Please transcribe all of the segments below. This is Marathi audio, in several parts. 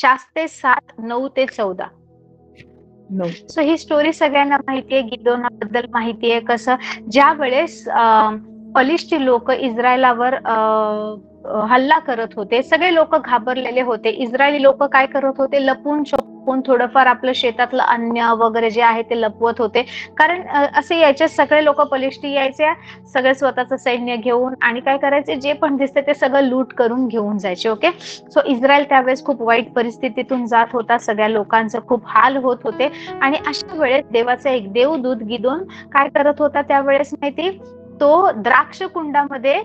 शास्ते सात नऊ ते चौदा. सो ही स्टोरी सगळ्यांना माहितीये गिदोनाबद्दल माहितीये कसं ज्या वेळेस पलिष्ठी लोक इस्रायलावर हल्ला करत होते. सगळे लोक घाबरलेले होते. इस्रायली लोक काय करत होते? लपून छपून थोडंफार आपलं शेतातलं अन्न वगैरे जे आहे ते लपवत होते. कारण असे यायचे सगळे लोक पलिष्ठी यायचे सगळे स्वतःचं सैन्य घेऊन आणि काय करायचे? जे पण दिसते ते सगळं लूट करून घेऊन जायचे ओके? सो इस्रायल त्यावेळेस खूप वाईट परिस्थितीतून जात होता. सगळ्या लोकांचं खूप हाल होत होते. आणि अशा वेळेस देवाचा एक देवदूत गिदोन काय करत होता त्यावेळेस माहिती? तो द्राक्ष कुंडामध्ये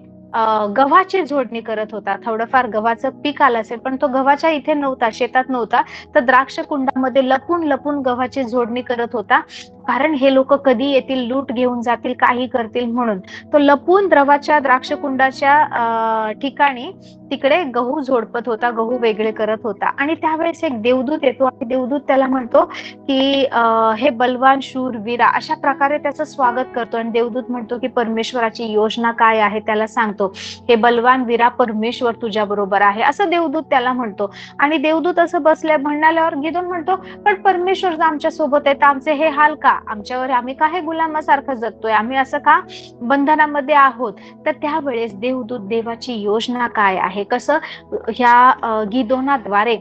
गव्हाची जोडणी करत होता. थोडंफार गव्हाचं पीक आलं असेल पण तो गव्हाच्या इथे नव्हता शेतात नव्हता. तर द्राक्ष कुंडामध्ये लपून लपून गव्हाची जोडणी करत होता. कारण हे लोक कधी येतील लूट घेऊन जातील काही करतील म्हणून. तो लपून द्रवाच्या द्राक्षकुंडाच्या ठिकाणी तिकडे गहू झोडपत होता गहू वेगळे करत होता. आणि त्यावेळेस एक देवदूत येतो आणि देवदूत त्याला म्हणतो की हे बलवान शूर वीरा अशा प्रकारे त्याचं स्वागत करतो. आणि देवदूत म्हणतो की परमेश्वराची योजना काय आहे? त्याला सांगतो. हे बलवान वीरा परमेश्वर तुझ्या बरोबर आहे. असं देवदूत त्याला म्हणतो. आणि देवदूत असं बसल्या म्हणाल्यावर गिदून म्हणतो पण परमेश्वर आमच्यासोबत आहे तर आमचे हे हाल का? आमच्यावर आम्ही का हे गुलामासारखं जगतोय? आम्ही असं का बंधनामध्ये आहोत? तर त्यावेळेस देवदूत देवाची योजना काय आहे? कसं ह्या गिदोनाद्वारे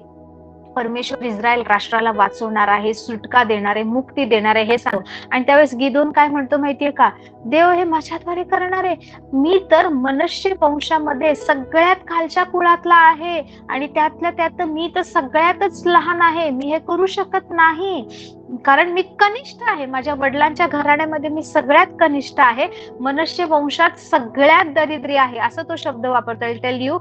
परमेश्वर इस्रायल राष्ट्राला वाचवणार आहे सुटका देणार आहे मुक्ती देणार आहे हे सांग आणि त्यावेळेस गिदोन काय म्हणतो माहितीये का? देव हे माझ्याद्वारे करणार आहे. मी तर मनुष्य वंशामध्ये सगळ्यात खालच्या कुळातला आहे. आणि त्यातल्या त्यात मी तर सगळ्यातच लहान आहे. मी हे करू शकत नाही. कारण मी कनिष्ठ आहे. माझ्या वडिलांच्या घराण्यामध्ये मी सगळ्यात कनिष्ठ आहे. मनुष्य वंशात सगळ्यात दरिद्री आहे असं तो शब्द वापरता येईल. टेल यू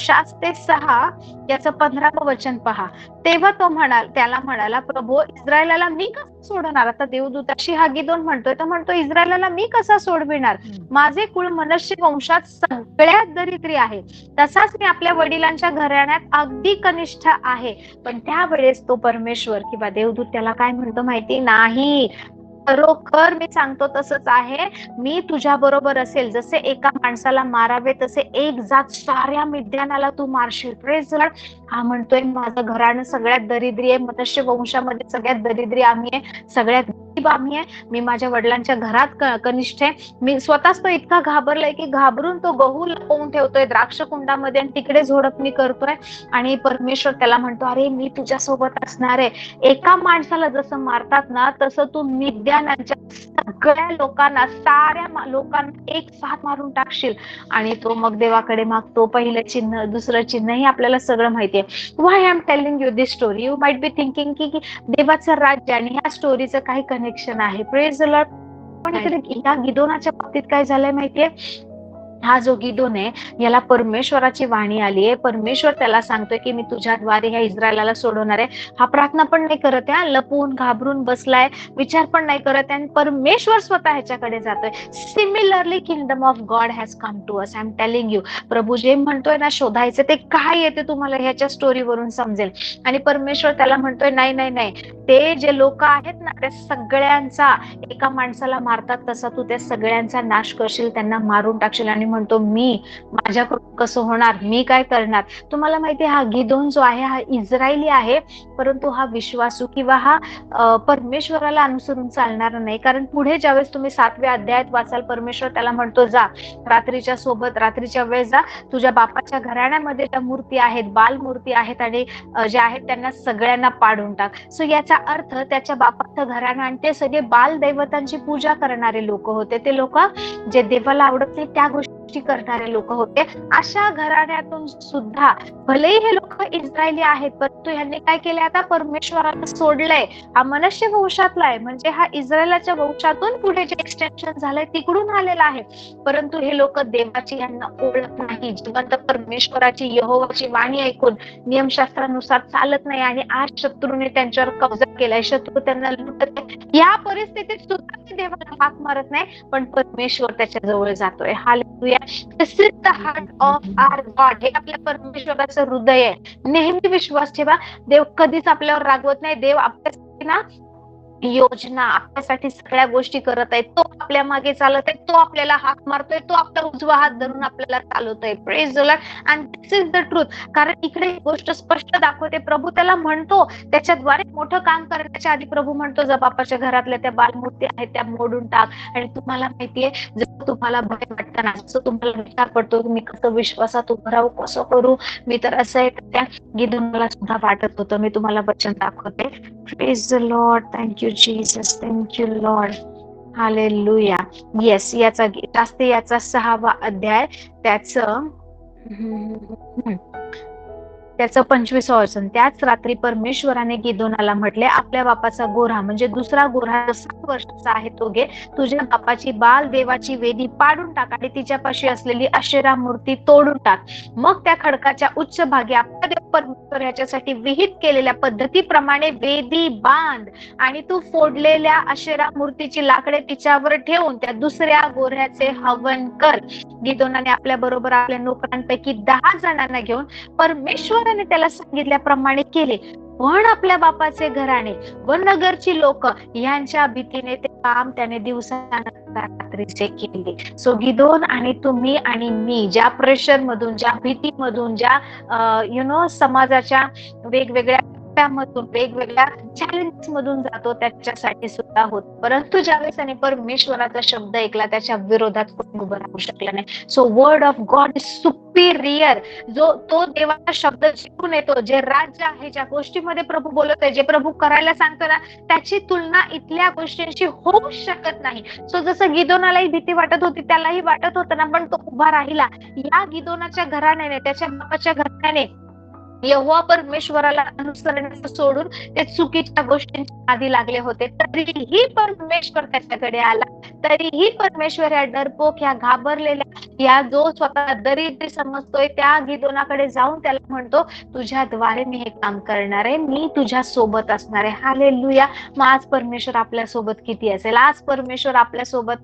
शास्ते सहा याचं पंधरावं वचन पहा. तेव्हा तो म्हणाल त्याला म्हणाला प्रभू इस्रायलाला मी कसं सोडणार? आता देवदूताशी हा गिदोन म्हणतोय तर म्हणतो इस्रायलाला मी कसा सोडविणार? माझे कुळ मनुष्य वंशात सगळ्यात दरिद्री आहे. तसाच मी आपल्या वडिलांच्या घराण्यात अगदी कनिष्ठ आहे. पण त्यावेळेस तो परमेश्वर किंवा देवदूत त्याला काय म्हणतो माहिती? नाही. खरोखर मी सांगतो तसंच आहे. मी तुझ्या बरोबर असेल जसे एका माणसाला मारावे तसे एक जात साऱ्या मिद्यानाला तू मारशील. प्रेज हा म्हणतोय माझं घराणं सगळ्यात दरिद्री आहे. मनुष्य वंशामध्ये सगळ्यात दरिद्री आम्ही आहे. सगळ्यात गरीब आम्ही आहे. मी माझ्या वडिलांच्या घरात कनिष्ठ आहे. मी स्वतःच तो इतका घाबरलाय की घाबरून तो गहू लपवून ठेवतोय द्राक्ष कुंडामध्ये आणि तिकडे झोडपणी करतोय. आणि परमेश्वर त्याला म्हणतो अरे मी तुझ्या सोबत असणार आहे. एका माणसाला जसं मारतात ना तसं तू निद्यानांच्या सगळ्या लोकांना साऱ्या लोकांना एक साथ मारून टाकशील. आणि तो मग देवाकडे मागतो. पहिलं चिन्ह दुसरं चिन्ह हे आपल्याला सगळं माहितीये why I am telling you this story you might be thinking की देवाचं राज्य आणि ह्या स्टोरीचं काही कनेक्शन आहे. प्रेज लॉर्ड पण इकडे ह्या गिदोनाच्या बाबतीत काय झालंय माहितीये? हा जो गिदोन आहे याला परमेश्वराची वाणी आली आहे. परमेश्वर त्याला सांगतोय की मी तुझ्याद्वारे ह्या इस्रायलाला सोडवणार आहे. हा प्रार्थना पण नाही करत आहे लपून घाबरून बसलाय. विचार पण नाही करत आहे आणि परमेश्वर स्वतः ह्याच्याकडे जातोय. Similarly kingdom of God has come to us I am telling you प्रभू जे म्हणतोय ना शोधायचं ते काय येते तुम्हाला ह्याच्या स्टोरीवरून समजेल. आणि परमेश्वर त्याला म्हणतोय नाही नाही नाही. ते जे लोक आहेत ना त्या सगळ्यांचा एका माणसाला मारतात तसा तू त्या सगळ्यांचा नाश करशील त्यांना मारून टाकशील आणि म्हणतो मी माझ्याकडून कसं होणार? मी काय करणार? तुम्हाला माहिती हा गिदोन जो आहे हा इस्रायली आहे परंतु हा विश्वासू किंवा हा परमेश्वराला अनुसरून चालणार नाही. कारण पुढे ज्यावेळेस तुम्ही सातव्या अध्यायात वाचाल परमेश्वर त्याला म्हणतो जा रात्रीच्या सोबत रात्रीच्या वेळेस जा. तुझ्या बापाच्या घराण्यामध्ये त्या मूर्ती आहेत बाल मूर्ती आहेत आणि जे ज्या आहेत त्यांना सगळ्यांना पाडून टाक. सो याचा अर्थ त्याच्या बापाचं घराणं आणि ते सगळे बाल दैवतांची पूजा करणारे लोक होते. ते लोक जे देवाला आवडत नाही त्या गोष्टी करणारे लोक होते. अशा घराण्यातून सुद्धा भलेही हे लोक इस्रायली आहेत परंतु यांनी काय केले आता परमेश्वराला सोडलंय. हा मनुष्य वंशातला आहे. म्हणजे हा इस्रायलाच्या वंशातून पुढे जे एक्सटेन्शन झालंय तिकडून आलेला आहे. परंतु हे लोक देवाची यांना ओळख नाही. जिवंत परमेश्वराची यहोवाची वाणी ऐकून नियमशास्त्रानुसार चालत नाही आणि आज शत्रूने त्यांच्यावर कब्जा केलाय. शत्रू त्यांना लुटत या परिस्थितीत सुद्धा देवाला हाक मारत नाही. पण परमेश्वर त्याच्याजवळ जातोय. हा this is the heart of our God हे आपल्या परमेश्वराचं हृदय आहे. नेहमी विश्वास ठेवा. देव कधीच आपल्यावर रागवत नाही. देव आपल्या ना योजना आपल्यासाठी सगळ्या गोष्टी करत आहे तो आपल्या मागे चालत आहे तो आपल्याला हाक मारतोय तो आपला उजवा हात धरून आपल्याला चालवतोय. Praise and this is the truth कारण इकडे ही गोष्ट स्पष्ट दाखवते. प्रभू त्याला म्हणतो त्याच्याद्वारे मोठं काम करण्याच्या आधी प्रभू म्हणतो जर बापाच्या घरातल्या त्या बालमूर्ती आहेत त्या मोडून टाक. आणि तुम्हाला माहितीये जर तुम्हाला भय वाटतं ना जसं तुम्हाला विचार पडतो की मी कसं विश्वासात उभं राहू कसं करू? मी तर असं आहे त्या गिदून मला सुद्धा वाटत होतं. मी तुम्हाला वचन दाखवते. Praise the Lord thank you you, Jesus. Thank you, Lord. Hallelujah yes याचा जास्त याचा सहावा अध्याय त्याचं त्याचं पंचवीस वचन त्याच रात्री परमेश्वराने गिदोनाला म्हटले आपल्या बापाचा गोरा म्हणजे दुसरा गोरा सात वर्षाचा आहे तो घे. तुझ्या बापाची बाल देवाची वेदी पाडून टाक आणि तिच्यापाशी असलेली अशेरा मूर्ती तोडून टाक. मग त्या खडकाच्या उच्च भागी आपला देव परमेश्वर याच्यासाठी विहित केलेल्या पद्धतीप्रमाणे वेदी बांध आणि तू फोडलेल्या अशेरा मूर्तीची लाकडे तिच्यावर ठेवून त्या दुसऱ्या गोऱ्याचे हवन कर. गिदोनाने आपल्या बरोबर आपल्या नोकरांपैकी दहा जणांना घेऊन परमेश्वर त्याने त्याला सांगितल्याप्रमाणे केले. पण आपल्या बापाचे घराणे व नगरची लोक यांच्या भीतीने ते काम त्याने दिवसानंतर रात्रीचे केले. सो गिदोन आणि तुम्ही आणि मी ज्या प्रेशर मधून ज्या भीतीमधून ज्या यु नो समाजाच्या वेगवेगळ्या टप्प्यामधून वेगवेगळ्या चॅलेंज मधून जातो त्याच्यासाठी सुद्धा होत. परंतु ज्यावेळेस त्याने परमेश्वराचा शब्द ऐकला त्याच्या विरोधात कोणी उभं राहू शकला नाही. So word of God is superior जो तो देवाचा शब्द शिकून येतो जे राज्य आहे ज्या गोष्टीमध्ये प्रभू बोलत आहे जे प्रभू करायला सांगतो ना त्याची तुलना इथल्या गोष्टींशी होऊ शकत नाही. सो जसं गिदोनालाही भीती वाटत होती त्यालाही वाटत होतं ना पण तो उभा राहिला. या गिदोनाच्या घराण्याने त्याच्या बापाच्या घराण्याने यहोवा परमेश्वराला अनुसरण्याचं सोडून ते चुकीच्या गोष्टींच्या आधी लागले होते. तरीही परमेश्वर त्याच्याकडे आला. तरीही परमेश्वर या डरपोक या घाबरलेल्या या जो स्वतः दरिद्री समजतोय त्या गिदोनाकडे जाऊन त्याला म्हणतो तुझ्याद्वारे मी हे काम करणार आहे. मी तुझ्या सोबत असणार आहे. हाले लुया मग आज परमेश्वर आपल्यासोबत किती असेल? आज परमेश्वर आपल्यासोबत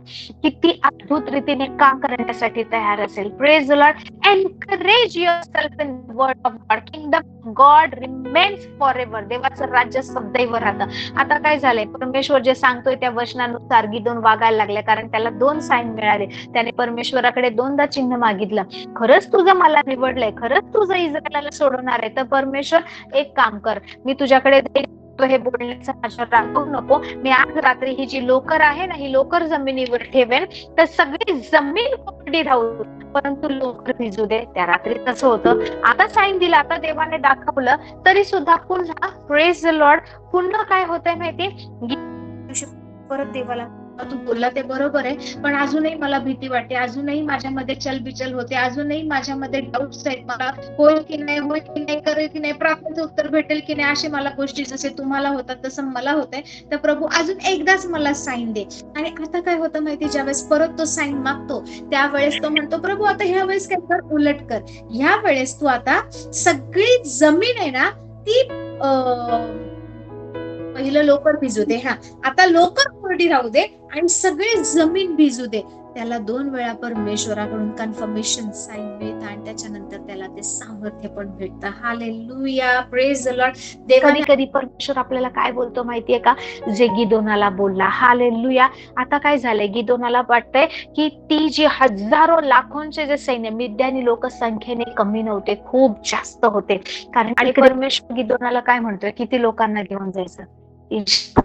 किती अद्भुत रीतीने काम करण्यासाठी तयार असेल? Praise Lord encourage yourself in word of God kingdom God remains for ever देवाचं राज्य सदैव राहतं. आता काय झालंय? परमेश्वर जे सांगतोय त्या वचनानुसार गिदोन वागायला लागले कारण त्याला दोन साईन मिळाले. त्याने परमेश्वराकडे दोनदा चिन्ह मागितलं. खरंच तुझं मला निवडलंय. खरंच तुझं इस्रायला सोडवणार आहे. तर परमेश्वर एक काम कर. मी तुझ्याकडे हे बोलण्याचा माझ्यावर राखू नको. मी आज रात्री ही जी लोकर आहे ना ही लोकर जमिनीवर ठेवेन तर सगळी जमीन कोरडी राहू परंतु लोकर भिजू दे. त्या रात्री तसं होतं. आता साईन दिला आता देवाने दाखवलं तरी सुद्धा पुन्हा प्रेज लॉर्ड पुन्हा काय होतंय माहिती परत देवाला तू बोलला ते बरोबर आहे. पण अजूनही मला भीती वाटते. अजूनही माझ्यामध्ये चलबिचल होते. अजूनही माझ्यामध्ये डाऊट्स आहेत. मला होईल की नाही होईल की नाही करेल की नाही प्रार्थनेचं उत्तर भेटेल की नाही असे मला गोष्टी जसे तुम्हाला होतात तसं मला होत आहे तर प्रभू अजून एकदाच मला साईन दे. आणि आता काय होतं माहिती ज्यावेळेस परत तो साईन मागतो त्यावेळेस तो म्हणतो प्रभू आता ह्या वेळेस काय कर? उलट कर. ह्या वेळेस तू आता सगळी जमीन आहे ना ती अं, पहिलं लोकर भिजू दे हा. आता लोकर कोरडी राहू दे आणि सगळी जमीन भिजू दे. त्याला दोन वेळा परमेश्वराकडून कन्फर्मेशन साईन मिळतं आणि त्याच्यानंतर त्याला ते सामर्थ्य पण भेटतं. हालेलुया प्रेज लॉर्ड देवाने कधी परमेश्वर आपल्याला काय बोलतो माहितीये का? जे गिदोनाला बोलला. हालेलुया आता काय झालंय? गिदोनाला वाटतंय की ती जी हजारो लाखोंचे जे सैन्य मिद्यानी लोक संख्येने कमी नव्हते खूप जास्त होते. कारण आणि परमेश्वर गिदोनाला काय म्हणतोय? किती लोकांना घेऊन जायचं? तीनशे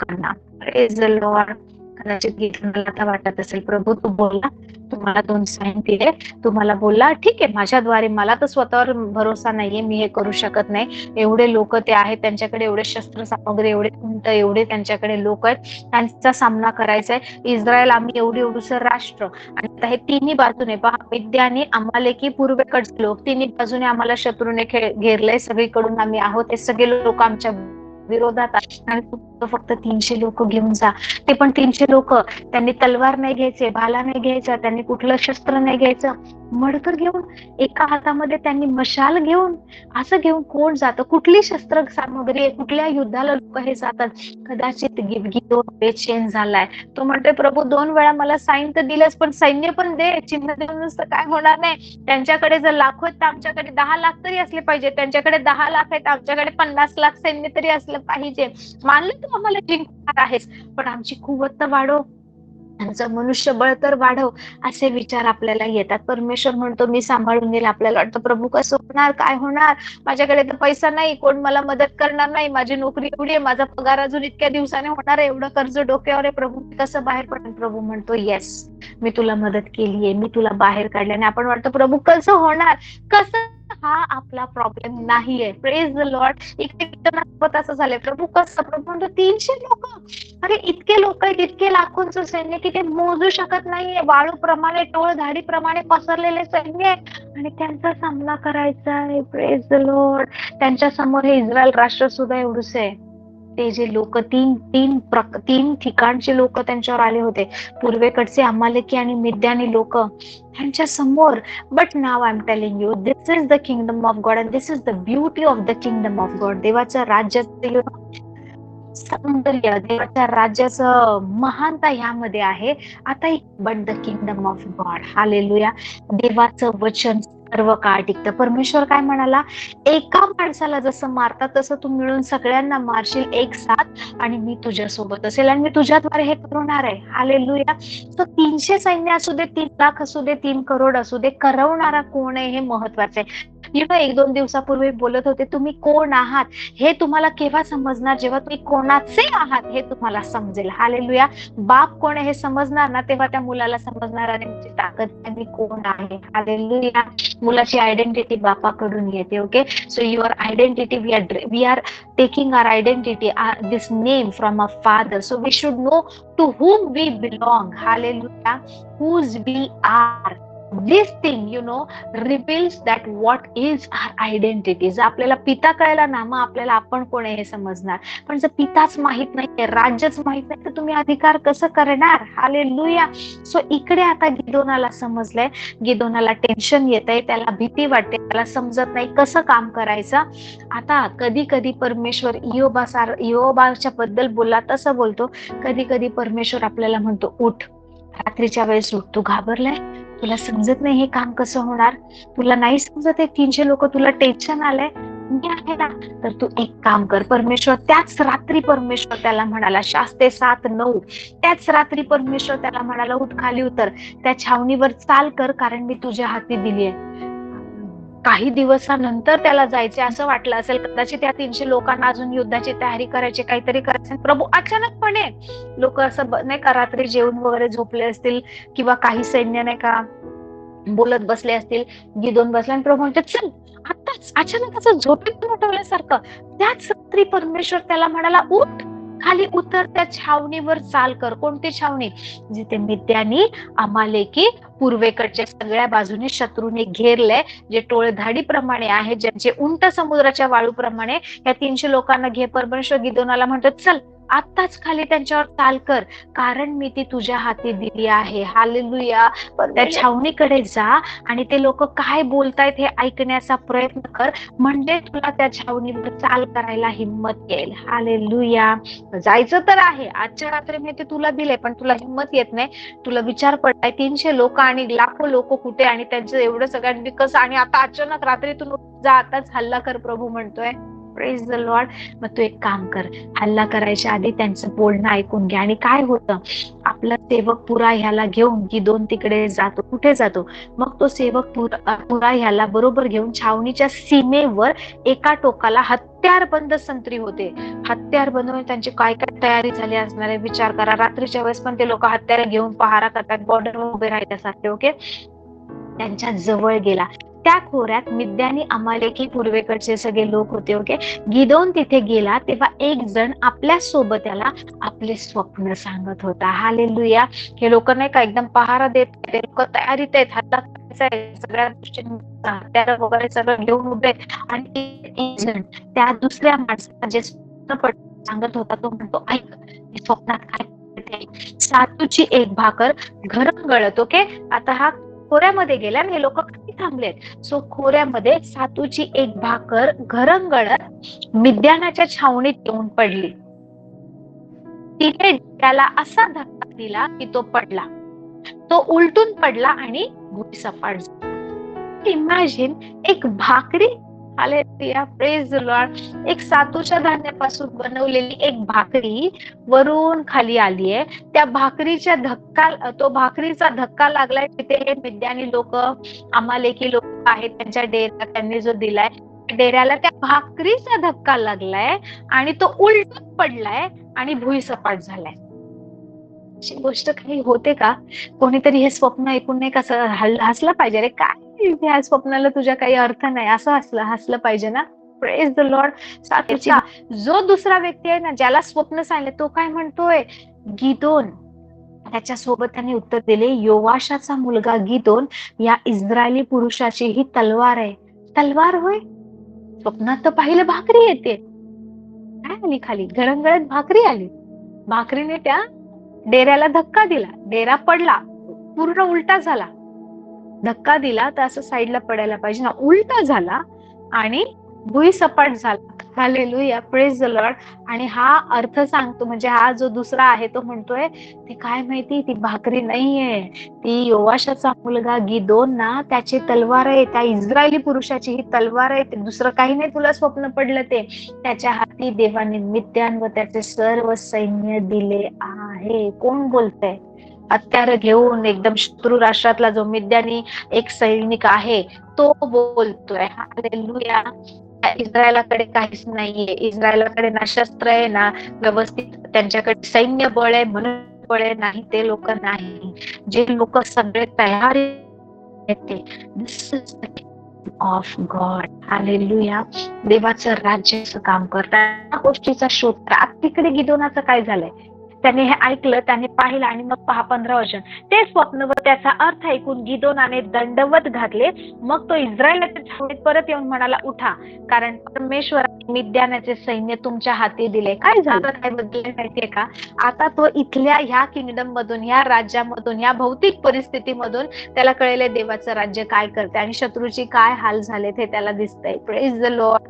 प्रेज लॉर्ड कदाचित गीताला आता वाटत असेल प्रभू तू बोलला तुम्हाला दोन साईन दिले. तुम्हाला बोलला ठीक आहे माझ्याद्वारे मला तर स्वतःवर भरोसा नाहीये. मी हे करू शकत नाही. एवढे लोक ते आहेत. त्यांच्याकडे एवढे शस्त्र सामग्री एवढे उंट एवढे त्यांच्याकडे लोक आहेत. त्यांचा सामना करायचा आहे इस्रायल आम्ही एवढी एवढूस राष्ट्र. आणि आता हे तिन्ही बाजूने पहा. विद्याने की पूर्वेकडचे लोक. तिन्ही बाजूने आम्हाला शत्रूने खेळ घेरलंय. सगळीकडून आम्ही आहोत. हे सगळे लोक आमच्या विरोधात आणि फक्त तीनशे लोक घेऊन जा. ते पण तीनशे लोक. त्यांनी तलवार नाही घ्यायचे भाला नाही घ्यायचा त्यांनी कुठलं शस्त्र नाही घ्यायचं. मडकर घेऊन एका हातामध्ये त्यांनी मशाल घेऊन असं घेऊन कोण जातं? कुठली शस्त्र सामग्री आहे कुठल्या युद्धाला लोक हे जातात? कदाचित गिद- झालाय. तो म्हणतोय प्रभू दोन वेळा मला साईन तर दिलंच पण सैन्य पण दे. चिन्ह देऊन नुसतं काय होणार नाही? त्यांच्याकडे जर लाखो आहेत तर आमच्याकडे दहा लाख तरी असले पाहिजे. त्यांच्याकडे दहा लाख आहेत आमच्याकडे पन्नास लाख सैन्य तरी असलं पाहिजे. मानलं तू आम्हाला जिंकणार आहेस पण आमची कुवत तर वाढव. त्यांचं मनुष्यबळ तर वाढव असे विचार आपल्याला येतात. परमेश्वर म्हणतो मी सांभाळून घेईल आपल्याला. वाटतं प्रभू कसं होणार काय होणार? माझ्याकडे तर पैसा नाही. कोण मला मदत करणार नाही? माझी नोकरी एवढी आहे? माझा पगार अजून इतक्या दिवसाने होणार आहे. एवढं कर्ज डोक्यावर आहे. प्रभू मी कसं बाहेर पडेल प्रभू म्हणतो येस मी तुला मदत केलीये. मी तुला बाहेर काढल्याने आपण वाटतं प्रभू कसं होणार? कसं हा आपला प्रॉब्लेम नाहीये. प्रेज द लॉर्ड इकडे कीर्तनासोबत असं झालंय. प्रभू कसं? प्रभू म्हणतो तीनशे लोक. अरे इतके लोक आहेत इतके लाखोंचं सैन्य की ते मोजू शकत नाहीये. वाळूप्रमाणे टोळ प्रमाणे पसरलेले सैन्य आहे आणि त्यांचा सामना करायचा आहे. प्रेज द लॉर्ड त्यांच्यासमोर हे इस्रायल राष्ट्र सुद्धा एवढूच आहे ते जे लोक तीन तीन प्रक- तीन ठिकाणचे लोक त्यांच्यावर आले होते. पूर्वेकडचे अमालेकी आणि मिद्यानी लोक त्यांच्यासमोर but now I am telling you this is the kingdom of God and this is the beauty of the kingdom of God देवाच्या राज्याचं सौंदर्य देवाच्या राज्याचं महानता ह्यामध्ये आहे. आता but the kingdom of God hallelujah देवाचं वचन सर्व काळ टिकतं. परमेश्वर काय म्हणाला? एका माणसाला जसं मारतात तसं तू मिळून सगळ्यांना मारशील एक साथ. आणि मी तुझ्या सोबत असेल आणि मी तुझ्याद्वारे हे करवणार आहे. हालेलुया तर तीनशे सैन्य असू दे तीन लाख असू दे तीन करोड असू दे करवणारा कोण आहे हे महत्वाचं आहे. यु एक दोन दिवसापूर्वी बोलत होते तुम्ही कोण आहात? हे तुम्हाला केव्हा समजणार? जेव्हा तुम्ही कोणाचे आहात हे तुम्हाला समजेल. हालेलुया बाप कोण हे समजणार ना तेव्हा त्या मुलाला समजणार आणि म्हणजे ताकद मी कोण आहे. हालेलुया मुलाची आयडेंटिटी बापाकडून येते okay so your identity we are we are taking our identity this name from a father so we should know to whom we belong hallelujah whose we are this thing you know know, that what is our identity जर आपल्याला पिता कळला ना मग आपल्याला आपण कोण आहे हे समजणार. पण जर पिताच माहीत नाहीये राज्यच माहीत नाही तर तुम्ही अधिकार कसं करणार? हाले सो इकडे आता गिदोनाला समजलंय. गिदोनाला टेन्शन येत आहे त्याला भीती वाटते त्याला समजत नाही कसं काम करायचं. आता कधी कधी परमेश्वर इयोबा सार इयोबाच्या बद्दल बोलला तसं बोलतो. कधी कधी परमेश्वर आपल्याला म्हणतो उठ रात्रीच्या वेळेस उठ तू घाबरलाय? तुला समजत नाही हे काम कसं होणार? तुला नाही समजत हे तीनशे लोक तुला टेन्शन आलंय? मी आहे ना तर तू एक काम कर. परमेश्वर त्याच रात्री परमेश्वर त्याला म्हणाला शास्ते सात नऊ. त्याच रात्री परमेश्वर त्याला म्हणाला उठ खाली उतर. त्या छावणीवर चाल कर कारण मी तुझ्या हाती दिली आहे काही दिवसानंतर त्याला जायचे असं वाटलं असेल. कदाचित त्या तीनशे लोकांना अजून युद्धाची तयारी करायची काहीतरी करायचं प्रभू अचानकपणे लोक असं नाही का रात्री जेवण वगैरे झोपले असतील किंवा काही सैन्य नाही का बोलत बसले असतील गिदोन बसले आणि प्रभू म्हणतात चल आताच अचानक असं झोपेत उठवल्यासारखं. त्याच रात्री परमेश्वर त्याला म्हणाला उठ खाली उतर त्या छावणीवर चाल कर. कोणती छावणी? जिथे मिद्यानी की पूर्वेकडच्या सगळ्या बाजूने शत्रूने घेरलंय जे टोळधाडीप्रमाणे आहे ज्यांचे उंट समुद्राच्या वाळूप्रमाणे या तीनशे लोकांना घे परमेश्वर. गिदोनाला म्हणतात चल आत्ताच खाली त्यांच्यावर चाल कर. कारण मी ती तुझ्या हाती दिली आहे. हालेलुया त्या छावणीकडे जा आणि ते लोक काय बोलतायत हे ऐकण्याचा प्रयत्न कर. म्हणजे तुला त्या छावणीवर चाल करायला हिंमत येईल. हालेलुया जायचं तर आहे. आजच्या रात्री मी ते तुला दिले पण तुला हिंमत येत नाही. तुला विचार पडलाय तीनशे लोक आणि लाखो लोक कुठे आणि त्यांचं एवढं सगळ्यांनी कसं आणि आता अचानक रात्रीतून जा आताच हल्ला कर प्रभू म्हणतोय. प्रेस द लॉर्ड मग तू एक काम कर. हल्ला करायच्या आधी त्यांचं बोलणं ऐकून घ्या आणि काय होतं? आपला सेवक पुरा ह्याला घेऊन की दोन तिकडे जातो कुठे जातो? मग तो सेवक पुरा पुरा ह्याला बरोबर घेऊन छावणीच्या सीमेवर एका टोकाला हत्यारबंद संत्री होते. हत्यारबंद त्यांची काय काय तयारी झाली असणार आहे? विचार करा. रात्रीच्या वेळेस पण ते लोक हत्यार घेऊन पहारा करतात. बॉर्डरवर उभे राहण्यासाठी ओके त्यांच्या जवळ गेला. त्या खोऱ्यात मिद्यानी अमालेकी पूर्वेकडचे सगळे लोक होते ओके? गिदोन तिथे गेला तेव्हा एक जण आपल्यासोबत त्याला आपले स्वप्न सांगत होता. हालेलुया. हे लोक नाही का एकदम पहारा देत ते लोक तयारीत आहेत हातात सगळ्या गोष्टी वगैरे सगळं घेऊन उभे. आणि त्या दुसऱ्या माणसाला जे स्वप्न सांगत होता तो म्हणतो ऐक स्वप्नात काय सातूची एक भाकर घरम गळत ओके? आता हा खोऱ्यामध्ये गेला आणि हे लोक थांबलेत. सो खोऱ्यामध्ये सातूची एक भाकर घरंगळत मिद्यानाच्या छावणीत येऊन पडली. तिने त्याला असा धक्का दिला की तो पडला. तो उलटून पडला आणि भूसपाट झाला. इमॅजिन एक भाकरी हालेलुया प्रेज लॉर्ड एक सातूच्या धान्यापासून बनवलेली एक भाकरी वरून खाली आली आहे त्या भाकरीच्या धक्का तो भाकरीचा धक्का लागलाय तिथे. हे मिद्यानी लोक आमालेकी लोक आहेत त्यांच्या डेरा त्यांनी जो दिलाय डेऱ्याला त्या भाकरीचा धक्का लागलाय आणि तो उलटून पडलाय आणि भुईसपाट झालाय. अशी गोष्ट काही होते का? कोणीतरी हे स्वप्न ऐकून नाही कसं हसलं पाहिजे? रे काय ह्या स्वप्नाला तुझ्या काही अर्थ नाही. असं हसलं हसलं पाहिजे ना. प्रेज द लॉर्ड जो दुसरा व्यक्ती आहे ना ज्याला स्वप्न सांगितलं तो काय म्हणतोय? गिदोन. त्याच्या सोबत त्यांनी उत्तर दिले योवाशाचा मुलगा गिदोन या इस्रायली पुरुषाची ही तलवार आहे. तलवार होय? स्वप्नात तर पाहिलं भाकरी येते. काय आली खाली? घरंगळत भाकरी आली. भाकरीने त्या डेऱ्याला धक्का दिला. डेरा पडला. पूर्ण उलटा झाला. धक्का दिला तर असं साईडला पडायला पाहिजे. ना उलटा झाला आणि भुई सपाट झाला. हालेलुया प्रेज द लॉर्ड आणि हा अर्थ सांगतो म्हणजे हा जो दुसरा आहे तो म्हणतोय ते काय माहिती ती भाकरी नाहीये. ती योवाशाचा मुलगा गिदोन ना त्याची तलवार आहे. त्या इस्रायली पुरुषाची ही तलवार आहे. ते दुसरं काही नाही तुला स्वप्न पडलं ते. त्याच्या हाती देवाने मिद्यान व त्याचे सर्व सैन्य दिले आहे. कोण बोलतंय? हत्यार घेऊन एकदम शत्रू राष्ट्रातला जो मिद्यानी एक सैनिक आहे तो बोलतोय. हालेलुया. इस्रायलाकडे काहीच नाहीये. इस्रायलाकडे ना शस्त्र आहे ना व्यवस्थित त्यांच्याकडे सैन्य बळ आहे म्हणून बळ आहे नाही ते लोक नाही. जे लोक सगळे तयार दिस ऑफ गॉड हालेलुया. देवाचं राज्याचं काम करतात. गोष्टीचा शोध तिकडे गिदोनाचं काय झालंय? त्याने हे ऐकलं त्याने पाहिलं आणि मग पहा पंधरा वर्ष ते स्वप्न व त्याचा अर्थ ऐकून गिदोनाने दंडवत घातले. मग तो इस्रायलाच्या छावणीत परत येऊन म्हणाला उठा. कारण परमेश्वर मिद्यानाचे सैन्य तुमच्या हाती दिले. काय झालं? काय बदलले माहितीये का? आता तो इथल्या ह्या किंगडम मधून ह्या राज्यामधून ह्या भौतिक परिस्थितीमधून त्याला कळले देवाचं राज्य काय करते आणि शत्रूची काय हाल झालेत हे त्याला दिसतंय. प्रेज द लॉर्ड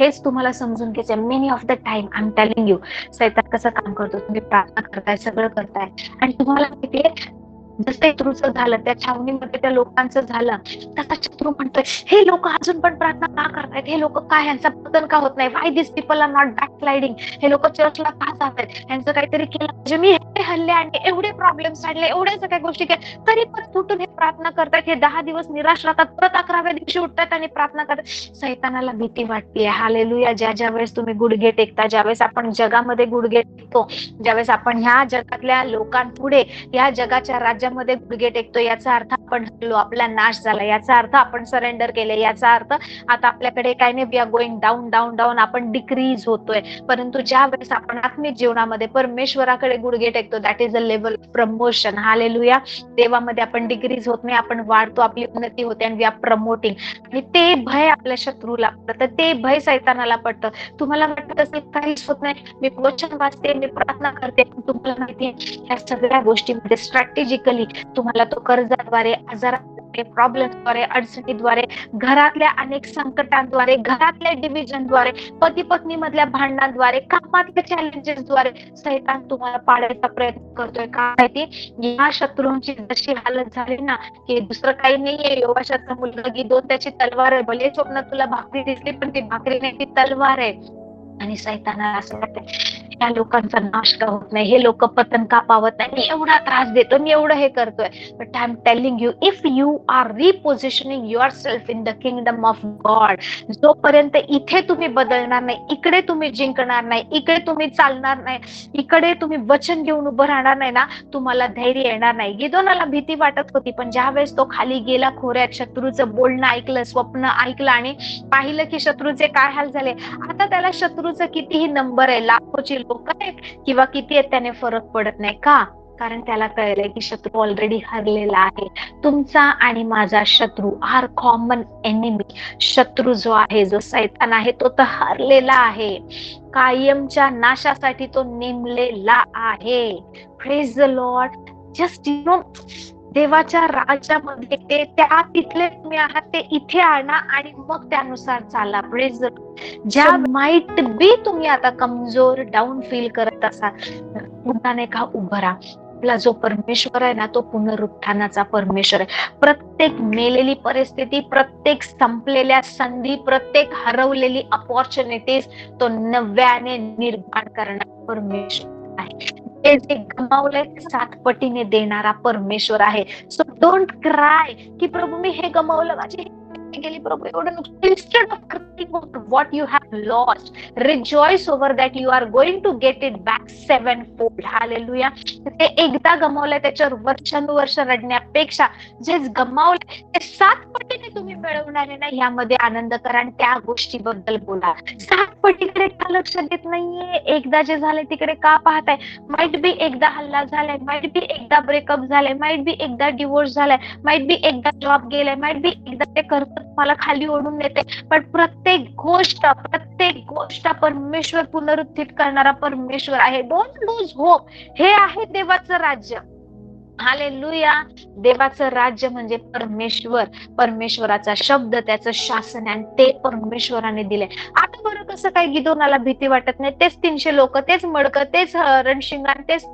हेच तुम्हाला समजून घ्यायचं many of the time I am telling you सैतान कसं काम करतो? तुम्ही प्रार्थना करताय सगळं करताय. आणि तुम्हाला माहितीये जसं शत्रूचं झालं त्या छावणीमध्ये त्या लोकांचं झालं तसा शत्रू म्हणतोय हे लोक अजून पण प्रार्थना का करतायत? हे लोक काय यांचा पतन का होत नाही? Why this people are not backsliding हे लोक चर्चला का जात आहेत यांचं काहीतरी केलं म्हणजे मी हल्ले आणि एवढे प्रॉब्लेम आणले एवढ्या सगळ्या गोष्टी केल्या. तरी पण उठून हे प्रार्थना करतात हे दहा दिवस निराश राहतात परत अकराव्या दिवशी उठतात आणि प्रार्थना करतात. सैतानाला भीती वाटते. हालेलुया ज्या ज्या वेळेस तुम्ही गुडघे टेकता ज्यावेळेस आपण जगामध्ये गुडघे टेकतो ज्यावेळेस आपण ह्या जगातल्या लोकांपुढे या जगाच्या राज्यामध्ये गुडघे टेकतो याचा अर्थ आपण हल्लो आपला नाश झाला. याचा अर्थ आपण सरेंडर केले. याचा अर्थ आता आपल्याकडे काय नाही we are going down down down आपण डिक्रीज होतोय. परंतु ज्या वेळेस आपण आत्मिक जीवनामध्ये परमेश्वराकडे गुडघे टेकतो that is a level promotion hallelujah देवामध्ये आपण डिग्रीज होत नाही आपण वाढतो आपली उन्नती होते आणि वी आर प्रमोटिंग आणि ते भय आपल्या शत्रूला पडतं ते भय सैतानाला पडतं. तुम्हाला वाटत असेल काहीच होत नाही मी वचन वाचते मी प्रार्थना करते पण तुम्हाला माहितीये ह्या सगळ्या गोष्टीमध्ये स्ट्रॅटेजिकली तुम्हाला तो कर्जाद्वारे प्रॉब्लेम प्रॉब्लेमद्वारे अडचणीद्वारे घरातल्या अनेक संकटांद्वारे घरातल्या डिव्हिजनद्वारे पती पत्नी मधल्या भांडणांद्वारे कामातल्या चॅलेंजेसद्वारे सैतान तुम्हाला पाडायचा प्रयत्न करतोय. काय माहिती? या शत्रूंची जशी हालत झाली ना की दुसरं काही नाहीये. योगाशाचा मुलगा दोन त्याची तलवार आहे. भले स्वप्न तुला भाकरी दिसली पण ती भाकरी नाही ती तलवार आहे. आणि सैतानाला असं वाटतं या लोकांचा नाश का होत नाही? हे लोक पतन का पावत नाही? मी एवढा त्रास देतो मी एवढं हे करतोय. But I am telling you if you are repositioning yourself in the kingdom of God जोपर्यंत इथे तुम्ही बदलणार नाही इकडे तुम्ही जिंकणार नाही इकडे तुम्ही चालणार नाही इकडे तुम्ही वचन घेऊन उभं राहणार नाही ना तुम्हाला धैर्य येणार नाही. गिदोनाला भीती वाटत होती पण ज्या वेळेस तो खाली गेला खोऱ्यात शत्रूचं बोलणं ऐकलं स्वप्न ऐकलं आणि पाहिलं की शत्रूचे काय हाल झाले आता त्याला शत्रूचं कितीही नंबर आहे लाखोची लोक आहेत किंवा किती आहेत त्याने फरक पडत नाही का? कारण त्याला कळलंय की शत्रू ऑलरेडी हरलेला आहे. तुमचा आणि माझा शत्रू आर कॉमन एनिमी शत्रू जो आहे जो सैतान आहे तो तर हरलेला आहे. कायमच्या नाशासाठी तो नेमलेला आहे. Praise the Lord just you know देवाच्या राज्यामध्ये ते त्या तिथले तुम्ही आहात ते इथे आणा आणि मग त्यानुसार चाला. प्रेज ज्या माइट बी तुम्ही आता कमजोर डाऊन फील करत असाल पुन्हा नाही का उभं राहा. आपला जो परमेश्वर आहे ना तो पुनरुत्थानाचा परमेश्वर आहे. प्रत्येक मेलेली परिस्थिती प्रत्येक संपलेल्या संधी प्रत्येक हरवलेली अपॉर्च्युनिटीज तो नव्याने निर्माण करणारा परमेश्वर आहे. ते जे गमावलंय ते सात पटीने देणारा परमेश्वर आहे. सो डोंट क्राय की प्रभू मी हे गमावलं माझे basically गेली प्रभू एवढं नुकसान instead of crying what you have lost rejoice over that you are going to get it back sevenfold ते एकदा गमावलंय त्याच्यावर वर्षानुवर्ष रडण्यापेक्षा. जे गमावलंय ते सात पटीने तुम्ही मिळवणारे ना ह्यामध्ये आनंद करा आणि त्या गोष्टीबद्दल बोला. सात पटीकडे का लक्ष देत नाहीये? एकदा जे झालंय तिकडे का पाहताय? माईट बी एकदा हल्ला झालाय माईट बी एकदा ब्रेकअप झालाय माईट बी एकदा डिवोर्स झालाय माईट बी एकदा जॉब गेलाय माईट बी एकदा ते करत मला खाली ओढून नेते. पण प्रत्येक गोष्ट प्रत्येक गोष्ट परमेश्वर पुनरुत्थित करणारा परमेश्वर आहे. डोंट लूज होप हे आहे देवाचं राज्य. हालेलुया देवाचं राज्य म्हणजे परमेश्वर. परमेश्वराचा शब्द त्याचं शासन आणि ते परमेश्वराने दिले आता बरं कसं काय गिदोनाला भीती वाटत नाही? तेच तीनशे लोक तेच मडक तेच रणशिंगान तेच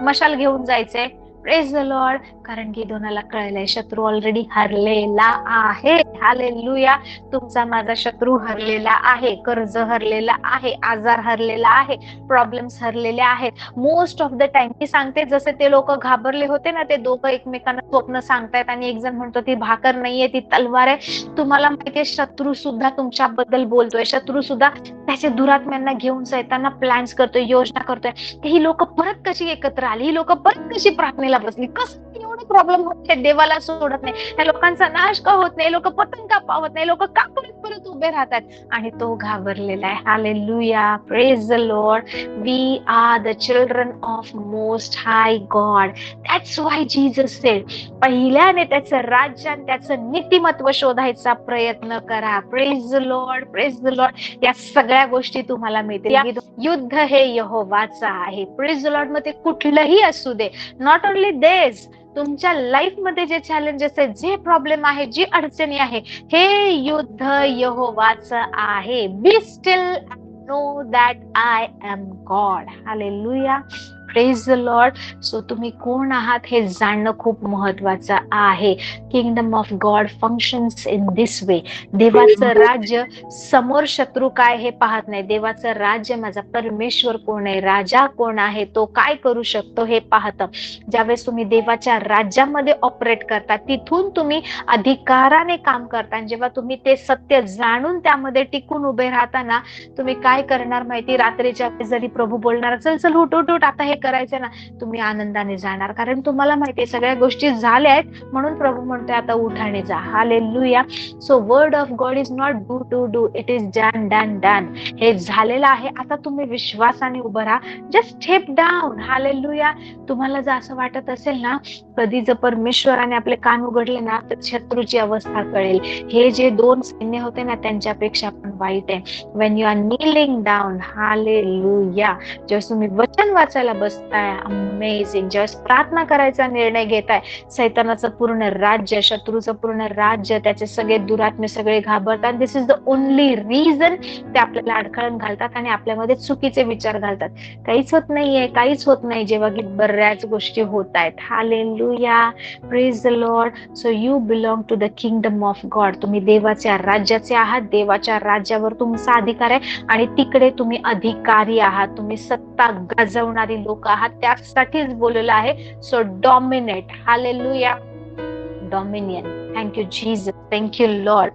मशाल घेऊन जायचंय. प्रेज द लॉर्ड कारण गिदोनाला कळलंय शत्रू ऑलरेडी हरलेला आहे. हालेलुया तुमचा माझा शत्रू हरलेला आहे कर्ज हरलेला आहे आजार हरलेला आहे प्रॉब्लेम्स हरलेले आहेत. मोस्ट ऑफ द टाइम मी सांगते जसे ते लोक घाबरले होते ना ते दोघं एकमेकांना स्वप्न सांगतायत आणि एक जण म्हणतो ती भाकर नाहीये ती तलवार आहे. तुम्हाला माहितीये शत्रू सुद्धा तुमच्याबद्दल बोलतोय. शत्रू सुद्धा त्याचे दुरात्म्यांना घेऊन सैताना प्लॅन्स करतोय योजना करतोय. ही लोक परत कशी एकत्र आली? ही लोक परत कशी प्रार्थनेला बसली कसं एवढे प्रॉब्लेम होत नाही देवाला सोडत नाही. त्या लोकांचा नाश का होत नाही लोक पतंग का पावत नाही लोक का परत परत उभे राहतात. आणि तो घाबरलेला आहे. Hallelujah praise the Lord we are the children of most high God that's why Jesus said पहिल्याने त्याचं राज्य आणि त्याचं नीतिमत्व शोधायचा प्रयत्न करा. Praise the Lord praise the Lord या सगळ्या गोष्टी तुम्हाला मिळतील. युद्ध हे यहोवाचं आहे. प्रेज द लॉर्डमध्ये कुठलंही असू दे. नॉट ओनली देस तुमच्या लाईफमध्ये जे चॅलेंजेस आहेत जे प्रॉब्लेम आहे जी अडचणी आहे हे युद्ध यहोवाच आहे. Be still know that I am God hallelujah praise the Lord so तुम्ही कोण आहात हे जाणणं खूप महत्वाचं आहे. Kingdom of God functions in this way देवाचं राज्य समोर शत्रू काय हे पाहत नाही. देवाचं राज्य माझा परमेश्वर कोण आहे? राजा कोण आहे? तो काय करू शकतो हे पाहतं. ज्यावेळेस तुम्ही देवाच्या राज्यामध्ये ऑपरेट करता तिथून तुम्ही अधिकाराने काम करता. जेव्हा तुम्ही ते सत्य जाणून त्यामध्ये टिकून उभे राहताना तुम्ही काय करणार माहिती? रात्रीच्या जरी प्रभू बोलणार चल चल उठ उठ उठ आता हे करायचे ना तुम्ही आनंदाने जाणार. कारण तुम्हाला माहितीये सगळ्या गोष्टी झाल्या आहेत म्हणून प्रभू म्हणतोय आता उठ आणि जा. Hallelujah so word of God is not do to do it is done done done हे झालेलं आहे. आता तुम्ही विश्वासाने उभं राहा. जस्ट स्टेप डाऊन हालेलुया तुम्हाला जर असं वाटत असेल ना कधी जर परमेश्वराने आपले कान उघडले ना तर शत्रूची अवस्था कळेल. हे जे दोन सैन्य होते ना त्यांच्यापेक्षा पण वाईट आहे. When you are kneeling down hallelujah जेव्हा तुम्ही वचन वाचायला बस बसताय अमेझिंग ज्यावेळेस प्रार्थना करायचा निर्णय घेताय. सैतानाचं पूर्ण राज्य शत्रूचं पूर्ण राज्य त्याचे सगळे दुरात्मे सगळे घाबरतात. This is the only reason ते आपल्याला अडखळण घालतात आणि आपल्यामध्ये चुकीचे विचार घालतात. काहीच होत नाहीये काहीच होत नाही जेव्हा की बऱ्याच गोष्टी होत आहेत. Hallelujah praise the Lord so you belong to the kingdom of God तुम्ही देवाच्या राज्याचे आहात. देवाच्या राज्यावर तुमचा अधिकार आहे. आणि तिकडे तुम्ही अधिकारी आहात. तुम्ही सत्ता गाजवणारी लोक आहात त्यासाठीच बोललेलं आहे. So dominate hallelujah dominion thank you Jesus thank you Lord